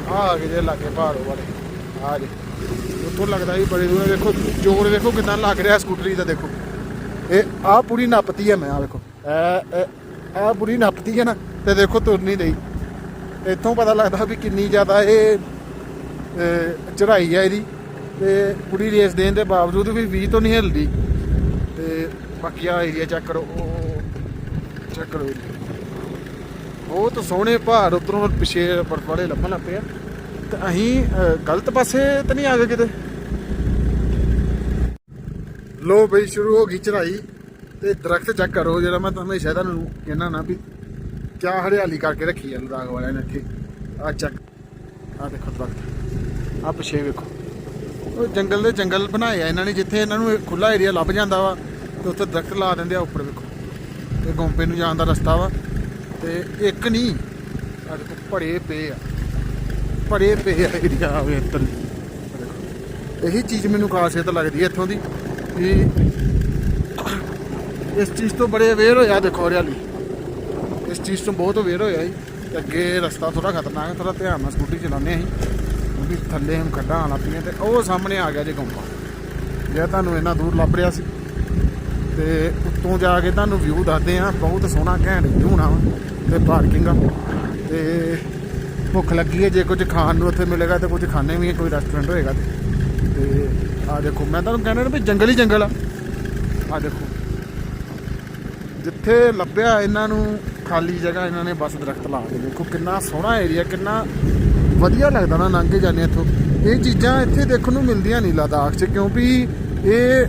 ਆ ਆ ਗਏ ਜੇ ਲਾਗੇ ਪਹਾੜ ਉਹ ਵਾਲੇ। ਆ ਜੇ, ਉੱਥੋਂ ਲੱਗਦਾ ਸੀ ਬੜੇ ਦੂਰ ਆ। ਦੇਖੋ, ਜੋਰ ਵੇਖੋ ਕਿੰਨਾ ਲੱਗ ਰਿਹਾ ਸਕੂਟਰੀ ਦਾ ਦੇਖੋ। ਇਹ ਆ ਪੂਰੀ ਨੱਪਤੀ ਹੈ ਮੈਂ ਆ ਵੇਖੋ ਆ ਪੂਰੀ ਨੱਪਤੀ ਹੈ ਨਾ, ਤੇ ਦੇਖੋ ਤੁਰ ਨਹੀਂ ਰਹੀ। ਇੱਥੋਂ ਪਤਾ ਲੱਗਦਾ ਵੀ ਕਿੰਨੀ ਜ਼ਿਆਦਾ ਇਹ ਚੜਾਈ ਹੈ ਇਹਦੀ। ਤੇ ਕੁੜੀ ਰੇਸ ਦੇਣ ਦੇ ਬਾਵਜੂਦ ਵੀ 20 ਤੋਂ ਨਹੀਂ ਹਿਲਦੀ। ਤੇ ਬਾਕੀ ਆ ਏਰੀਆ ਚੈੱਕ ਕਰੋ ਚੈੱਕ ਕਰੋ ਬਹੁਤ ਸੋਹਣੇ ਪਹਾੜ ਉਧਰੋਂ ਪਿਛੇ ਬਰਫ ਵਾਲੇ ਲੱਭਣ ਲੱਗ ਪਿਆ ਆ। ਤੇ ਅਸੀਂ ਗਲਤ ਪਾਸੇ ਤਾਂ ਨਹੀਂ ਆ ਗਏ ਕਿਤੇ? ਲੋ ਬਈ, ਸ਼ੁਰੂ ਹੋ ਗਈ ਚੜ੍ਹਾਈ। ਤੇ ਦਰਖਤ ਚੈੱਕ ਕਰੋ, ਜਿਹੜਾ ਮੈਂ ਹਮੇਸ਼ਾ ਤੁਹਾਨੂੰ ਕਹਿੰਦਾ ਨਾ ਵੀ ਕਿਆ ਹਰਿਆਲੀ ਕਰਕੇ ਰੱਖੀ ਹੈ ਲਦਾਖ ਵਾਲਿਆਂ ਨੇ ਇੱਥੇ। ਆ ਚੈੱਕ ਆ ਦੇਖੋ ਦਰਖਤ। ਆ ਪਿਛੇ ਵੇਖੋ। ਉਹ ਜੰਗਲ ਦੇ ਜੰਗਲ ਬਣਾਏ ਆ ਇਹਨਾਂ ਨੇ, ਜਿੱਥੇ ਇਹਨਾਂ ਨੂੰ ਖੁੱਲਾ ਏਰੀਆ ਲੱਭ ਜਾਂਦਾ ਵਾ, ਤੇ ਉੱਥੇ ਦਰਖਤ ਲਾ ਦਿੰਦੇ ਆ ਉੱਪਰ ਵੇਖੋ। ਤੇ ਗੋਂਪੇ ਨੂੰ ਜਾਣ ਦਾ ਰਸਤਾ ਵਾ। ਤੇ ਇੱਕ ਨਹੀਂ ਆ ਦੇਖੋ ਭੜੇ ਪਏ ਆ। ਭਰੇ ਪਏ ਆ ਏਰੀਆ ਆਵੇ ਇੱਧਰ। ਇਹੀ ਚੀਜ਼ ਮੈਨੂੰ ਖਾਸੀਅਤ ਲੱਗਦੀ ਹੈ ਇੱਥੋਂ ਦੀ ਕਿ ਇਸ ਚੀਜ਼ ਤੋਂ ਬੜੇ ਅਵੇਅਰ ਹੋਇਆ ਦੇਖੋ ਹਰਿਆਲੀ। ਇਸ ਚੀਜ਼ ਤੋਂ ਬਹੁਤ ਅਵੇਅਰ ਹੋਇਆ ਜੀ। ਤੇ ਅੱਗੇ ਰਸਤਾ ਥੋੜਾ ਖਤਰਨਾਕ ਹੈ ਥੋੜਾ ਧਿਆਨ ਨਾਲ ਸਕੂਟੀ ਚਲਾਉਂਦੇ ਅਸੀਂ। ਕਿਉਂਕਿ ਥੱਲੇ ਹੁਣ ਖੱਡਾਂ ਆਣ ਪਈਆਂ ਤੇ ਉਹ ਸਾਹਮਣੇ ਆ ਗਿਆ ਜੇ ਗੰਪਾ ਜਿਹੜਾ ਤੁਹਾਨੂੰ ਇੰਨਾ ਦੂਰ ਲੱਭ ਰਿਹਾ ਸੀ। ਤੇ ਉੱਤੋਂ ਜਾ ਕੇ ਤੁਹਾਨੂੰ ਵਿਊ ਦੱਸਦੇ ਆ ਬਹੁਤ ਸੋਹਣਾ ਘੈਂਟ ਵਿਊ ਨਾ ਵਾ ਤੇ ਪਾਰਕਿੰਗ ਆ। ਤੇ ਭੁੱਖ ਲੱਗੀ ਹੈ ਜੇ ਕੁਝ ਖਾਣ ਨੂੰ ਉੱਥੇ ਮਿਲੇਗਾ ਤੇ ਕੁਝ ਖਾਣੇ ਵੀ ਕੋਈ ਰੈਸਟੋਰੈਂਟ ਹੋਏਗਾ ਤੇ। ਤੇ ਆ ਦੇਖੋ, ਮੈਂ ਤੁਹਾਨੂੰ ਕਹਿੰਦਾ ਵੀ ਜੰਗਲ ਹੀ ਜੰਗਲ ਆ। ਆ ਦੇਖੋ। ਜਿੱਥੇ ਲੱਭਿਆ ਇਹਨਾਂ ਨੂੰ ਖਾਲੀ ਜਗ੍ਹਾ ਇਹਨਾਂ ਨੇ ਬਸ ਦਰਖਤ ਲਾ ਕੇ, ਦੇਖੋ ਕਿੰਨਾ ਸੋਹਣਾ ਏਰੀਆ ਕਿੰਨਾ ਵਧੀਆ ਲੱਗਦਾ ਨਾ ਲੰਘ ਕੇ ਜਾਂਦੇ ਇੱਥੋਂ। ਇਹ ਚੀਜ਼ਾਂ ਇੱਥੇ ਦੇਖਣ ਨੂੰ ਮਿਲਦੀਆਂ ਨਹੀਂ ਲਦਾਖ 'ਚ, ਕਿਉਂਕਿ ਇਹ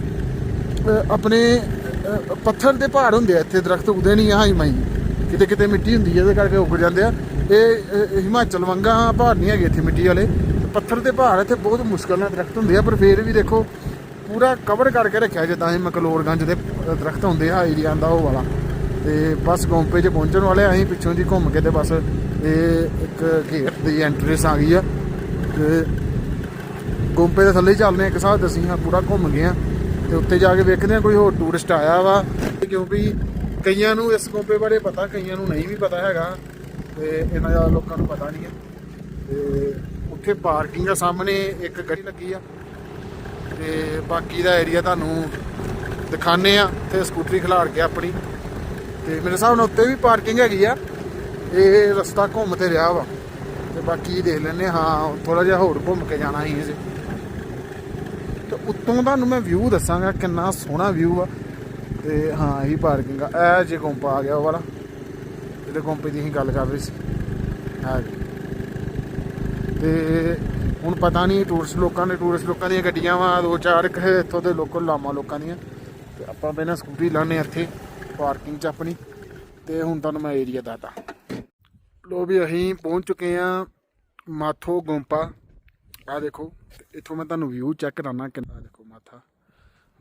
ਆਪਣੇ ਪੱਥਰ ਦੇ ਪਹਾੜ ਹੁੰਦੇ ਆ ਇੱਥੇ, ਦਰਖਤ ਉਗਦੇ ਨਹੀਂ ਆ ਹਾਈ ਕਿਤੇ ਕਿਤੇ ਮਿੱਟੀ ਹੁੰਦੀ ਹੈ ਇਹਦੇ ਕਰਕੇ ਉੱਗ ਜਾਂਦੇ ਆ। ਇਹ ਹਿਮਾਚਲ ਵਾਂਗਾ ਪਹਾੜ ਨਹੀਂ ਹੈਗੇ ਇੱਥੇ ਮਿੱਟੀ ਵਾਲੇ। ਪੱਥਰ ਦੇ ਪਹਾੜ ਇੱਥੇ ਬਹੁਤ ਮੁਸ਼ਕਲ ਨਾਲ ਦਰਖਤ ਹੁੰਦੇ ਆ, ਪਰ ਫੇਰ ਵੀ ਦੇਖੋ, ਪੂਰਾ ਕਵਰ ਕਰਕੇ ਰੱਖਿਆ ਜਿੱਦਾਂ ਇਹ ਮਕਲੋਰਗੰਜ ਦੇ ਦਰਖਤ ਹੁੰਦੇ ਆ ਏਰੀਆ ਦਾ ਉਹ ਵਾਲਾ। ਤੇ ਬਸ ਗੋਂਪੇ 'ਚ ਪਹੁੰਚਣ ਵਾਲੇ ਅਸੀਂ ਪਿੱਛੋਂ ਜੀ ਘੁੰਮ ਕੇ ਤੇ ਬਸ, ਇਹ ਇੱਕ ਗੇਟ ਦੀ ਐਂਟਰੈਂਸ ਆ ਗਈ ਆ। ਤੇ ਗੁੰਪੇ ਦੇ ਥੱਲੇ ਹੀ ਚੱਲਦੇ ਹਾਂ, ਇੱਕ ਸਾਥ ਅਸੀਂ ਹਾਂ, ਪੂਰਾ ਘੁੰਮ ਗਏ ਆ ਤੇ ਉੱਤੇ ਜਾ ਕੇ ਵੇਖਦੇ ਆ ਕੋਈ ਹੋਰ ਟੂਰਿਸਟ ਆਇਆ ਵਾ। ਕਿਉਂਕਿ ਕਈਆਂ ਨੂੰ ਇਸ ਗੁੰਪੇ ਬਾਰੇ ਪਤਾ, ਕਈਆਂ ਨੂੰ ਨਹੀਂ ਵੀ ਪਤਾ ਹੈਗਾ। ਤੇ ਇਹਨਾਂ ਜ਼ਿਆਦਾ ਲੋਕਾਂ ਨੂੰ ਪਤਾ ਨਹੀਂ ਹੈ। ਤੇ ਉੱਥੇ ਪਾਰਕਿੰਗ ਦੇ ਸਾਹਮਣੇ, ਇੱਕ ਗੱਡੀ ਲੱਗੀ ਆ। ਤੇ ਬਾਕੀ ਦਾ ਏਰੀਆ ਤੁਹਾਨੂੰ ਦਿਖਾਣੇ ਆ ਤੇ ਸਕੂਟਰੀ ਖਿਲਾੜ ਕੇ ਆਪਣੀ। ਤੇ ਮੇਰੇ ਹਿਸਾਬ ਨਾਲ ਉੱਤੇ ਵੀ ਪਾਰਕਿੰਗ ਹੈਗੀ ਆ। ਇਹ ਰਸਤਾ ਘੁੰਮ ਤੇ ਰਿਹਾ ਵਾ। ਤੇ ਬਾਕੀ ਦੇਖ ਲੈਨੇ ਆ, ਹਾਂ ਥੋੜਾ ਜਿਹਾ ਹੋਰ ਘੁੰਮ ਕੇ ਜਾਣਾ ਸੀ ਅਸੀਂ। ਤੇ ਉੱਤੋਂ ਤੁਹਾਨੂੰ ਮੈਂ ਵਿਊ ਦੱਸਾਂਗਾ ਕਿੰਨਾ ਸੋਹਣਾ ਵਿਊ ਆ। ਤੇ ਹਾਂ ਇਹੀ ਪਾਰਕਿੰਗ ਆ। ਇਹ ਜੇ ਗੁੰਪ ਆ ਗਿਆ ਉਹ ਵਾਲਾ। ਇਹਦੇ ਗੁੰਪੇ ਦੀ ਅਸੀਂ ਗੱਲ ਕਰ ਰਹੇ ਸੀ। ਹਾਂ ਜੀ। ਤੇ ਹੁਣ ਪਤਾ ਨਹੀਂ ਟੂਰਿਸਟ ਲੋਕਾਂ ਨੇ ਟੂਰਿਸਟ ਲੋਕਾਂ ਦੀਆਂ ਗੱਡੀਆਂ ਵਾ ਦੋ ਚਾਰ ਇੱਕ ਇੱਥੋਂ ਦੇ ਲੋਕਲ ਲਾਮਾ ਲੋਕਾਂ ਦੀਆਂ। ਤੇ ਆਪਾਂ ਪਹਿਲਾਂ ਸਕੂਟਰੀ ਲਾਣੇ ਇੱਥੇ ਪਾਰਕਿੰਗ 'ਚ ਆਪਣੀ। ਤੇ ਹੁਣ ਤੁਹਾਨੂੰ ਮੈਂ ਏਰੀਆ ਦੱਸਦਾ। ਲੋ ਵੀ ਅਸੀਂ ਪਹੁੰਚ ਚੁੱਕੇ ਆ ਮਾਥੋ ਗੁੰਪਾ। ਆ ਦੇਖੋ ਤੇ ਇੱਥੋਂ ਮੈਂ ਤੁਹਾਨੂੰ ਵਿਊ ਚੈੱਕ ਕਰਾਉਣਾ ਕਿੰਨਾ ਦੇਖੋ ਮਾਥਾ,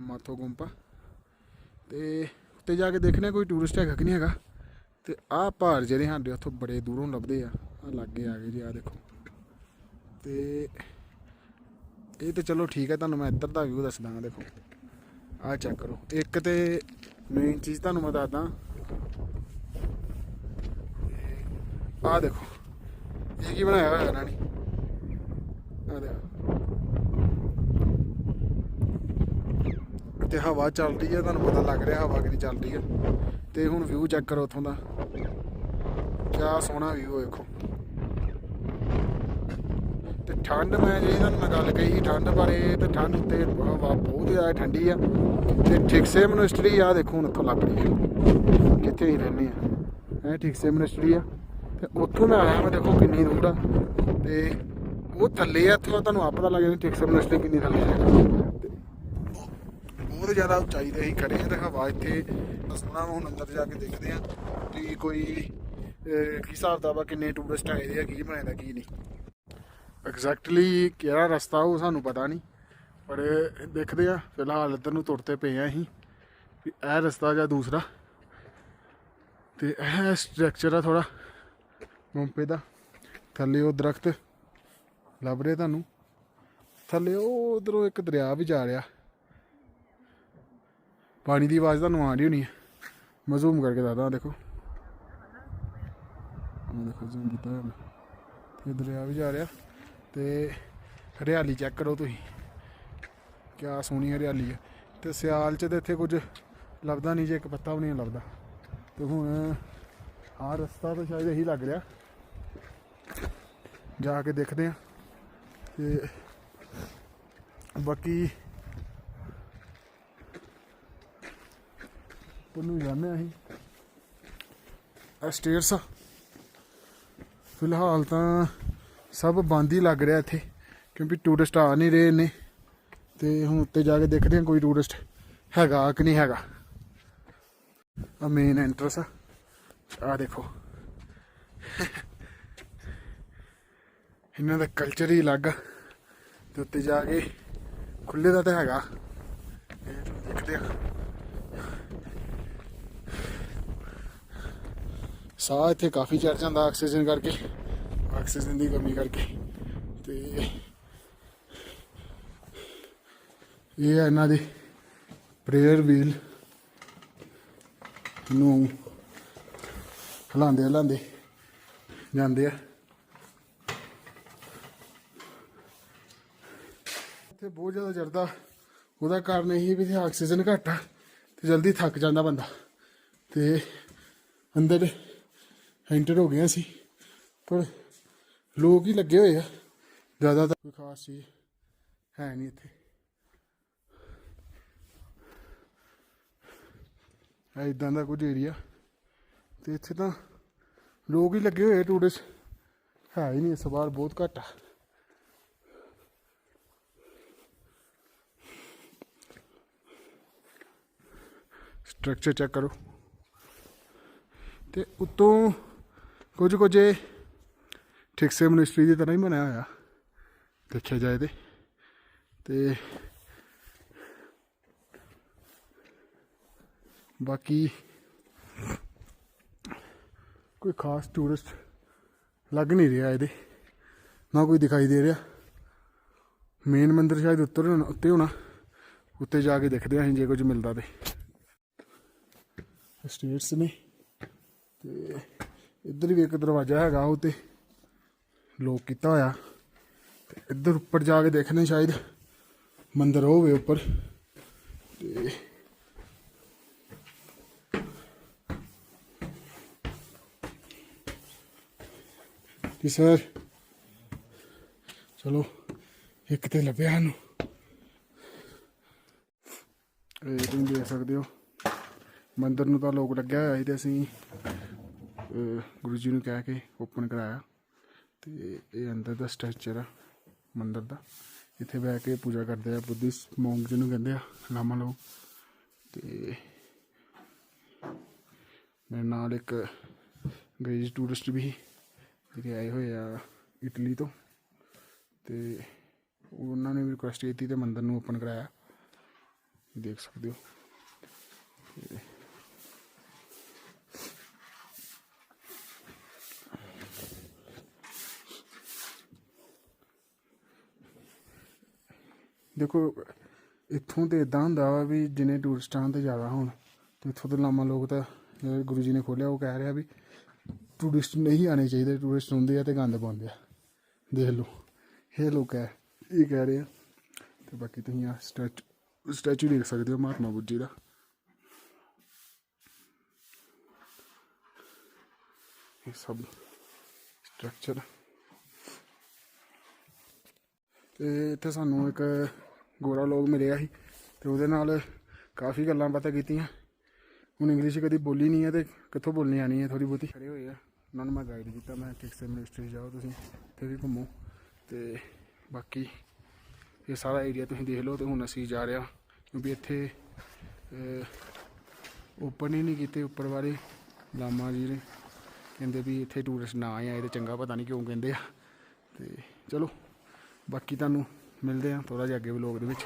ਮਾਥੋ ਗੁੰਪਾ। ਤੇ ਉੱਤੇ ਜਾ ਕੇ ਦੇਖਣਾ ਕੋਈ ਟੂਰਿਸਟ ਹੈਗਾ ਕਿ ਨਹੀਂ ਹੈਗਾ। ਤੇ ਆਹ ਪਹਾੜ ਜਿਹੜੇ ਸਾਡੇ ਉੱਥੋਂ ਬੜੇ ਦੂਰੋਂ ਲੱਭਦੇ ਆ ਆ ਲਾਗੇ ਆ ਗਏ ਜੀ ਆ ਦੇਖੋ। ਤੇ ਇਹ ਤੇ ਚਲੋ ਠੀਕ ਹੈ, ਤੁਹਾਨੂੰ ਮੈਂ ਇੱਧਰ ਦਾ ਵਿਊ ਦੱਸ ਦਾਂਗਾ ਦੇਖੋ। ਆਹ ਚੈੱਕ ਕਰੋ। ਇੱਕ ਤੇ ਮੇਨ ਚੀਜ਼ ਤੁਹਾਨੂੰ ਮੈਂ ਦੱਸਦਾ ਆਹ ਦੇਖੋ। ਇਹ ਕੀ ਬਣਾਇਆ ਹੋਇਆ ਇਹਨਾਂ ਨੇ ਆਹ ਦੇਖੋ। ਤੇ ਹਵਾ ਚੱਲ ਰਹੀ ਹੈ ਤੁਹਾਨੂੰ ਪਤਾ ਲੱਗ ਰਿਹਾ ਹਵਾ ਕਿੰਨੀ ਚੱਲ ਰਹੀ ਹੈ ਤੇ ਹੁਣ ਵਿਊ ਚੈੱਕ ਕਰੋ ਉੱਥੋਂ ਦਾ। ਕਿਆ ਸੋਹਣਾ ਵਿਊ ਵੇਖੋ। ਤੇ ਠੰਡ ਮੈਂ ਜਿਹੜੀ ਤੁਹਾਨੂੰ ਮੈਂ ਗੱਲ ਕਹੀ, ਠੰਡ ਬਾਰੇ ਤੇ ਠੰਡ ਉੱਤੇ ਹਵਾ ਬਹੁਤ ਜ਼ਿਆਦਾ ਠੰਡੀ ਆ। ਤੇ ਠਿਕਸੇ ਮਨਿਸਟਰੀ ਆ, ਦੇਖੋ ਹੁਣ ਇੱਥੋਂ ਲੱਗ ਰਹੀ ਹੈ ਕਿੱਥੇ ਹੀ ਰਹਿੰਦੇ ਆ। ਇਹ ਠਿਕਸੇ ਮਨਿਸਟਰੀ ਆ। ਤੇ ਉੱਥੋਂ ਮੈਂ ਆਇਆ ਮੈਂ ਦੇਖੋ ਕਿੰਨੀ ਦੂਰ ਆ। ਤੇ ਉਹ ਥੱਲੇ ਆ, ਇੱਥੋਂ ਤੁਹਾਨੂੰ ਆਪ ਪਤਾ ਲੱਗ ਜਾਂਦਾ ਠਿਕਸੇ ਮਨਿਸਟਰੀ ਕਿੰਨੀ ਥੱਲੇ ਆ। ਤੇ ਬਹੁਤ ਜ਼ਿਆਦਾ ਉਚਾਈ ਤੇ ਅਸੀਂ ਖੜੇ ਆ ਤੇ ਹਵਾ ਇੱਥੇ ਸੋਹਣਾ ਹੁਣ ਅੰਦਰ ਜਾ ਕੇ ਦੇਖਦੇ ਆ ਕਿ ਕੋਈ ਕੀ ਹਿਸਾਬ ਦਾ ਵਾ ਕਿੰਨੇ ਟੂਰਿਸਟ ਆਏ ਦੇ ਆ, ਕੀ ਬਣਾਇਆ ਦਾ, ਕੀ ਨਹੀਂ। ਐਗਜ਼ੈਕਟਲੀ ਕਿਹੜਾ ਰਸਤਾ ਉਹ ਸਾਨੂੰ ਪਤਾ ਨਹੀਂ, ਪਰ ਦੇਖਦੇ ਆ, ਫਿਲਹਾਲ ਇੱਧਰ ਨੂੰ ਤੁਰਤੇ ਪਏ ਆ ਅਸੀਂ, ਵੀ ਇਹ ਰਸਤਾ ਜਾਂ ਦੂਸਰਾ। ਤੇ ਇਹ ਸਟਰਕਚਰ ਆ ਥੋੜਾ ਮੁੰਪੇ ਦਾ। ਥੱਲੇ ਉਹ ਦਰਖਤ ਲੱਭ ਰਹੇ ਤੁਹਾਨੂੰ। ਥੱਲੇ ਉਹ ਉਧਰੋਂ ਇੱਕ ਦਰਿਆ ਵੀ ਜਾ ਰਿਹਾ। ਪਾਣੀ ਦੀ ਆਵਾਜ਼ ਤੁਹਾਨੂੰ ਆ ਰਹੀ ਹੋਣੀ ਹੈ। ਮੈਂ ਜ਼ੂਮ ਕਰਕੇ ਦੱਸਦਾ ਦੇਖੋ। ਆਹ ਦੇਖੋ ਜ਼ੂਮ ਕੀਤਾ ਹੋਇਆ ਤੇ ਦਰਿਆ ਵੀ ਜਾ ਰਿਹਾ ਤੇ ਹਰਿਆਲੀ ਚੈੱਕ ਕਰੋ ਤੁਸੀਂ। ਕਿਆ ਸੋਹਣੀ ਹਰਿਆਲੀ ਹੈ। ਤੇ ਸਿਆਲ ਚ ਤੇ ਇੱਥੇ ਕੁਝ ਲੱਭਦਾ ਨਹੀਂ, ਜੇ ਇੱਕ ਪੱਤਾ ਵੀ ਨਹੀਂ ਲੱਭਦਾ। ਤੇ ਹੁਣ ਆਹ ਰਸਤਾ ਤਾਂ ਸ਼ਾਇਦ ਇਹੀ ਲੱਗ ਰਿਹਾ। ਜਾ ਕੇ ਦੇਖਦੇ ਆ ਤੇ ਬਾਕੀ ਪੁੰਨੂ ਜਾਂਦੇ ਆ ਅਸੀਂ। ਆ। ਸਟੇਅਰਸ ਫਿਲਹਾਲ ਤਾਂ ਸਭ ਬੰਦ ਹੀ ਲੱਗ ਰਿਹਾ ਇੱਥੇ, ਕਿਉਂਕਿ ਟੂਰਿਸਟ ਆ ਨਹੀਂ ਰਹੇ ਨੇ ਤੇ ਹੁਣ ਉੱਤੇ ਜਾ ਕੇ ਦੇਖਦੇ ਹਾਂ ਕੋਈ ਟੂਰਿਸਟ ਹੈਗਾ ਕਿ ਨਹੀਂ ਹੈਗਾ। ਆ ਮੇਨ ਐਂਟਰਸ ਆ। ਆ ਦੇਖੋ। ਇਹਨਾਂ ਦਾ ਕਲਚਰ ਹੀ ਅਲੱਗ ਆ। ਤੇ ਉੱਤੇ ਜਾ ਕੇ ਖੁੱਲੇ ਦਾ ਤਾਂ ਹੈਗਾ। ਇਹ ਦੇਖਦੇ ਆ। ਸਾਹ ਇੱਥੇ ਕਾਫੀ ਚੜ ਜਾਂਦਾ ਆਕਸੀਜਨ ਕਰਕੇ, ਆਕਸੀਜਨ ਦੀ ਕਮੀ ਕਰਕੇ। ਤੇ ਇਹ ਹੈ ਇਹਨਾਂ ਦੇ ਪ੍ਰੇਅਰ ਵੀਲ ਨੂੰ ਹਲਾਉਂਦੇ ਹਲਾਉਂਦੇ ਜਾਂਦੇ ਆ। ਇੱਥੇ ਬਹੁਤ ਜ਼ਿਆਦਾ ਚੜਦਾ ਉਹਦਾ ਕਾਰਨ ਇਹ ਵੀ ਇੱਥੇ ਆਕਸੀਜਨ ਘੱਟ ਆ ਤੇ ਜਲਦੀ ਥੱਕ ਜਾਂਦਾ ਬੰਦਾ। ਤੇ ਅੰਦਰ ਐਂਟਰ ਹੋ ਗਏ ਸੀ ਪਰ ਲੋਕ ਹੀ ਲੱਗੇ ਹੋਏ ਆ। ਜ਼ਿਆਦਾ ਤਾਂ ਕੋਈ ਖਾਸ ਚੀਜ਼ ਹੈ ਨਹੀਂ ਇੱਥੇ। ਹੈ ਇਦਾਂ ਦਾ ਕੁਝ ਏਰੀਆ ਤੇ ਇੱਥੇ ਤਾਂ ਲੋਕ ਹੀ ਲੱਗੇ ਹੋਏ ਟੂਰਿਸਟ ਹੈ ਹੀ ਨਹੀਂ, ਇਸ ਵਾਰ ਬਹੁਤ ਘੱਟ ਆ। ਸਟਰਕਚਰ ਚੈੱਕ ਕਰੋ। ਤੇ ਉਤੋਂ ਕੁਝ ਕੁਝ ਇਹ ਠਿਕਸੇ ਮਿਨਿਸਟਰੀ ਦੀ ਤਰ੍ਹਾਂ ਹੀ ਬਣਿਆ ਹੋਇਆ। ਦੇਖਿਆ ਜਾਏ ਤੇ। ਤੇ ਬਾਕੀ ਕੋਈ ਖਾਸ ਟੂਰਿਸਟ ਲੱਗ ਨਹੀਂ ਰਿਹਾ ਇਹਦੇ। ਨਾ ਕੋਈ ਦਿਖਾਈ ਦੇ ਰਿਹਾ। ਮੇਨ ਮੰਦਿਰ ਸ਼ਾਇਦ ਉੱਤਰ ਹੋਣਾ, ਉੱਤੇ ਹੋਣਾ। ਉੱਤੇ ਜਾ ਕੇ ਦੇਖਦੇ ਹਾਂ ਅਸੀਂ ਜੇ ਕੁਝ ਮਿਲਦਾ ਤੇ। ਸਟੇਟਸ ਨੇ। ਤੇ ਇੱਧਰ ਵੀ ਇੱਕ ਦਰਵਾਜ਼ਾ ਹੈਗਾ ਉਹ ਤੇ ਲੋਕ ਕੀਤਾ ਹੋਇਆ। ਤੇ ਇੱਧਰ ਉੱਪਰ ਜਾ ਕੇ ਦੇਖਣੇ ਸ਼ਾਇਦ ਮੰਦਰ ਹੋਵੇ ਉੱਪਰ। ਤੇ ਜੀ ਸਰ, ਚਲੋ, ਇੱਕ ਤੇ ਲੱਭਿਆ ਸਾਨੂੰ। ਇਹ ਤੁਸੀਂ ਦੇਖ ਸਕਦੇ ਹੋ। ਮੰਦਰ ਨੂੰ ਤਾਂ ਲੋਕ ਲੱਗਿਆ ਹੋਇਆ ਸੀ ਤੇ ਅਸੀਂ ਗੁਰੂ ਜੀ ਨੂੰ ਕਹਿ ਕੇ ਓਪਨ ਕਰਾਇਆ। ਤੇ ਇਹ ਅੰਦਰ ਦਾ ਸਟਰਕਚਰ ਆ, ਮੰਦਰ ਦਾ। ਇੱਥੇ ਬਹਿ ਕੇ ਪੂਜਾ ਕਰਦੇ ਆ ਬੁੱਧਿਸਟ ਮੌਂਗ ਜਿਹਨੂੰ ਕਹਿੰਦੇ ਆ, ਲਾਮਾ ਲੋਕ। ਤੇ ਮੇਰੇ ਨਾਲ ਇੱਕ ਅੰਗਰੇਜ਼ ਟੂਰਿਸਟ ਵੀ ਜਿਹੜੇ ਆਏ ਹੋਏ ਆ ਇਟਲੀ ਤੋਂ। ਤੇ ਉਹਨਾਂ ਨੇ ਵੀ ਰਿਕੁਐਸਟ ਕੀਤੀ ਤੇ ਮੰਦਰ ਨੂੰ ਓਪਨ ਕਰਾਇਆ। ਦੇਖ ਸਕਦੇ ਹੋ। ਦੇਖੋ, ਇੱਥੋਂ ਤੇ ਇਦਾਂ ਹੁੰਦਾ ਵਾ ਵੀ ਜਿਨੇ ਟੂਰਿਸਟਾਂ ਤੇ ਜ਼ਿਆਦਾ ਹੋਣ, ਤੇ ਇੱਥੋਂ ਦੇ ਲਾਮਾ ਲੋਕ ਤਾਂ ਜਿਹੜੇ ਗੁਰੂ ਜੀ ਨੇ ਖੋਲਿਆ ਉਹ ਕਹਿ ਰਿਹਾ ਵੀ ਟੂਰਿਸਟ ਨਹੀਂ ਆਣੇ ਚਾਹੀਦੇ ਟੂਰਿਸਟ ਹੁੰਦੇ ਆ ਤੇ ਗੰਦ ਪਾਉਂਦੇ ਆ। ਦੇਖ ਲਓ, ਇਹ ਲੋਕ ਹੈ, ਇਹ ਕਹਿ ਰਹੇ ਆ। ਤੇ ਬਾਕੀ ਤੁਸੀਂ ਆ ਸਟੈਚੂ ਸਟੈਚੂ ਦੇਖ ਸਕਦੇ ਹੋ, ਮਹਾਤਮਾ ਬੁੱਧ ਜੀ ਦਾ। ਇਹ ਸਭ ਸਟਰਕਚਰ ਤੇ ਇੱਥੇ ਸਾਨੂੰ ਇੱਕ ਗੋਰਾ ਲੋਕ ਮਿਲਿਆ ਸੀ ਤੇ ਉਹਦੇ ਨਾਲ ਕਾਫੀ ਗੱਲਾਂ ਬਾਤਾਂ ਕੀਤੀਆਂ। ਹੁਣ ਇੰਗਲਿਸ਼ ਕਦੀ ਬੋਲੀ ਨਹੀਂ ਹੈ ਤੇ ਕਿੱਥੋਂ ਬੋਲਣੀ ਆਣੀ ਹੈ ਥੋੜੀ ਬਹੁਤੀ। ਖੜੇ ਹੋਏ ਆ। ਉਹਨਾਂ ਨੂੰ ਮੈਂ ਗਾਈਡ ਕੀਤਾ, ਮੈਂ ਕਿਕਸੇ ਮਿਨਿਸਟਰੀ ਜਾਓ ਤੁਸੀਂ ਤੇ ਵੀ ਘੁੰਮੋ। ਤੇ ਬਾਕੀ ਇਹ ਸਾਰਾ ਏਰੀਆ ਤੁਸੀਂ ਦੇਖ ਲਓ ਤੇ ਹੁਣ ਅਸੀਂ ਜਾ ਰਹੇ ਹਾਂ। ਕਿਉਂਕਿ ਇੱਥੇ ਓਪਨ ਹੀ ਨਹੀਂ ਕੀਤੇ ਉੱਪਰ ਵਾਲੇ। ਲਾਮਾ ਜੀ ਨੇ ਕਹਿੰਦੇ ਵੀ ਇੱਥੇ ਟੂਰਿਸਟ ਨਾ ਆਏ ਤੇ ਚੰਗਾ ਪਤਾ ਨਹੀਂ ਕਿਉਂ ਕਹਿੰਦੇ ਆ। ਤੇ ਚਲੋ, ਬਾਕੀ ਤੁਹਾਨੂੰ ਮਿਲਦੇ ਆ ਥੋੜਾ ਜਿਹਾ ਅੱਗੇ ਵਲੋਗ ਦੇ ਵਿੱਚ।